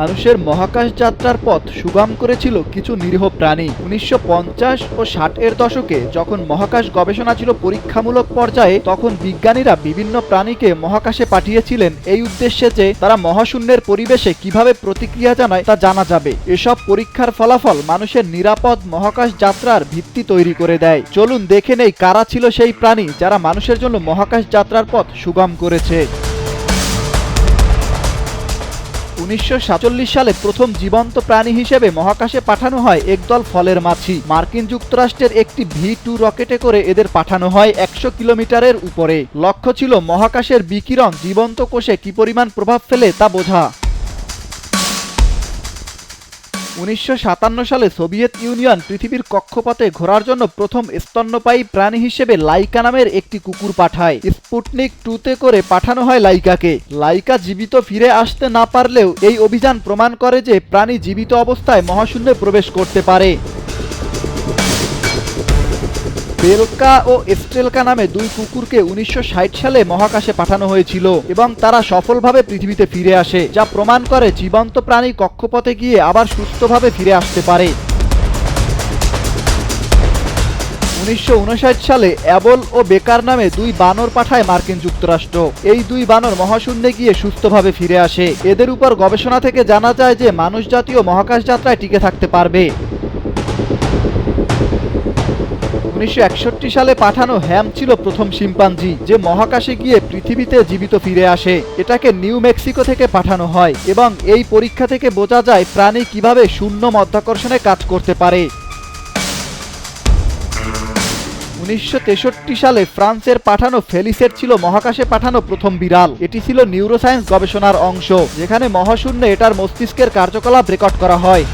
মানুষের মহাকাশ যাত্রার পথ সুগম করেছিল কিছু নিরীহ প্রাণী। উনিশশো পঞ্চাশ ও ষাট এর দশকে যখন মহাকাশ গবেষণা ছিল পরীক্ষামূলক পর্যায়ে, তখন বিজ্ঞানীরা বিভিন্ন প্রাণীকে মহাকাশে পাঠিয়েছিলেন এই উদ্দেশ্যে যে তারা মহাশূন্যের পরিবেশে কীভাবে প্রতিক্রিয়া জানায় তা জানা যাবে। এসব পরীক্ষার ফলাফল মানুষের নিরাপদ মহাকাশ যাত্রার ভিত্তি তৈরি করে দেয়। চলুন দেখে নেই কারা ছিল সেই প্রাণী যারা মানুষের জন্য মহাকাশ যাত্রার পথ সুগম করেছে। উনিশশো সাতচল্লিশ সালে প্রথম জীবন্ত প্রাণী হিসেবে মহাকাশে পাঠানো হয় একদল ফলের মাছি। মার্কিন যুক্তরাষ্ট্রের একটি ভি টু রকেটে করে এদের পাঠানো হয় একশো কিলোমিটারের উপরে। লক্ষ্য ছিল মহাকাশের বিকিরণ জীবন্ত কোষে কি পরিমাণ প্রভাব ফেলে তা বোঝা। উনিশশো সাতান্ন সালে সোভিয়েত ইউনিয়ন পৃথিবীর কক্ষপথে ঘোরার জন্য প্রথম স্তন্যপায়ী প্রাণী হিসেবে লাইকা নামের একটি কুকুর পাঠায়। স্পুটনিক টুতে করে পাঠানো হয় লাইকাকে। লাইকা জীবিত ফিরে আসতে না পারলেও এই অভিযান প্রমাণ করে যে প্রাণী জীবিত অবস্থায় মহাশূন্যে প্রবেশ করতে পারে। বেলকা ও এস্ট্রেলকা নামে দুই কুকুরকে উনিশশো ষাট সালে মহাকাশে পাঠানো হয়েছিল এবং তারা সফলভাবে পৃথিবীতে ফিরে আসে, যা প্রমাণ করে জীবন্ত প্রাণী কক্ষপথে গিয়ে আবার সুস্থভাবে ফিরে আসতে পারে। উনিশশো উনষাট সালে অ্যাবল ও বেকার নামে দুই বানর পাঠায় মার্কিন যুক্তরাষ্ট্র। এই দুই বানর মহাশূন্যে গিয়ে সুস্থভাবে ফিরে আসে। এদের উপর গবেষণা থেকে জানা যায় যে মানুষ জাতীয় মহাকাশ যাত্রায় টিকে থাকতে পারবে। উনিশশো একষট্টি সালে পাঠানো হ্যাম ছিল প্রথম শিম্পাঞ্জি, যে মহাকাশে গিয়ে পৃথিবীতে জীবিত ফিরে আসে। এটাকে নিউ মেক্সিকো থেকে পাঠানো হয় এবং এই পরীক্ষা থেকে বোঝা যায় প্রাণী কীভাবে শূন্য মধ্যাকর্ষণে কাজ করতে পারে। উনিশশো তেষট্টি সালে ফ্রান্সের পাঠানো ফেলিসের ছিল মহাকাশে পাঠানো প্রথম বিড়াল। এটি ছিল নিউরোসায়েন্স গবেষণার অংশ, যেখানে মহাশূন্যে এটার মস্তিষ্কের কার্যকলাপ রেকর্ড করা হয়।